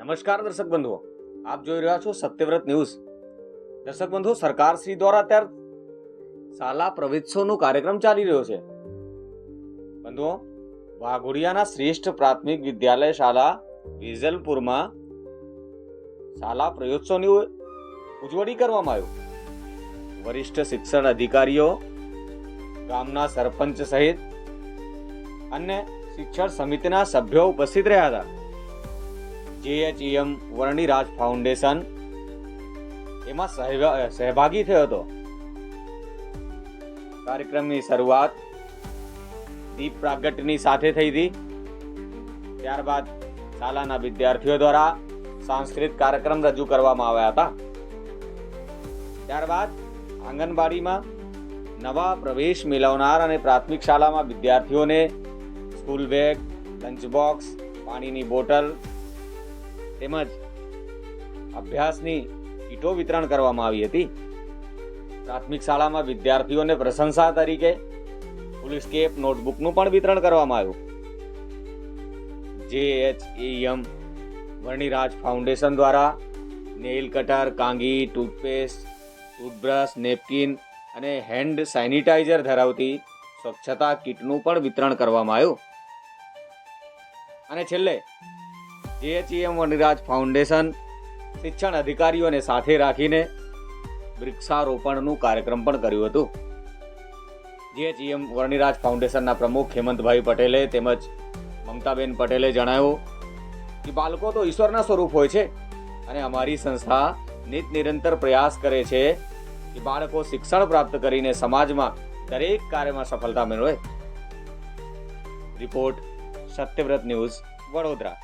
નમસ્કાર દર્શક બંધુઓ. આપ જોઈ રહ્યા છો સત્યવ્રત ન્યૂઝ. દર્શક બંધુઓ સરકાર શ્રી દ્વારા અત્યારે શાલા પ્રવેશોનો કાર્યક્રમ ચાલી રહ્યો છે. બંધુઓ, વાઘોડિયાના શ્રેષ્ઠ પ્રાથમિક વિદ્યાલય શાળા વિઝલપુરમાં શાલા પ્રયોત્સવની ઉજવણી કરવામાં આવ્યું વરિષ્ઠ શિક્ષણ અધિકારીઓ, ગામના સરપંચ સહિત અન્ય શિક્ષણ સમિતિના સભ્યો ઉપસ્થિત રહ્યા હતા. JHEM Varniraj foundation. એમાં સહભા- સહભાગી થયો હતો. કાર્યક્રમની શરૂઆત દીપ પ્રાગટ્યની સાથે થઈ હતી. ત્યારબાદ શાળાના વિદ્યાર્થીઓ દ્વારા સાંસ્કૃતિક કાર્યક્રમ રજૂ કરવામાં આવ્યા હતા. ત્યારબાદ આંગણવાડીમાં નવા પ્રવેશ મેળવનાર અને પ્રાથમિક શાળામાં વિદ્યાર્થીઓને સ્કૂલ બેગ, લંચ બોક્સ, પાણીની બોટલ તેમજ અભ્યાસની કીટો વિતરણ કરવામાં આવી હતી. પ્રાથમિક શાળામાં વિદ્યાર્થીઓને પ્રશંસા તરીકે પોલીસ કેપ નોટબુકનું પણ વિતરણ કરવામાં આવ્યું. જે એચ એમ વર્ણિરાજ ફાઉન્ડેશન દ્વારા નેઇલ કટર, કાંગી, ટૂથપેસ્ટ, ટૂથબ્રશ, નેપકિન અને હેન્ડ સેનિટાઈઝર ધરાવતી સ્વચ્છતા કીટનું પણ વિતરણ કરવામાં આવ્યું. અને છેલ્લે જેએચઈએમ વનરાજ ફાઉન્ડેશન શિક્ષણ અધિકારીઓને સાથે રાખીને વૃક્ષારોપણનું કાર્યક્રમ પણ કર્યું હતું. જીએચઈએમ વર્ણિરાજ ફાઉન્ડેશનના પ્રમુખ હેમંતભાઈ પટેલે તેમજ મમતાબેન પટેલે જણાવ્યું કે બાળકો તો ઈશ્વરના સ્વરૂપ હોય છે અને અમારી સંસ્થા નિત નિરંતર પ્રયાસ કરે છે કે બાળકો શિક્ષણ પ્રાપ્ત કરીને સમાજમાં દરેક કાર્યમાં સફળતા મેળવે. Report Satyavrat news Vadodara.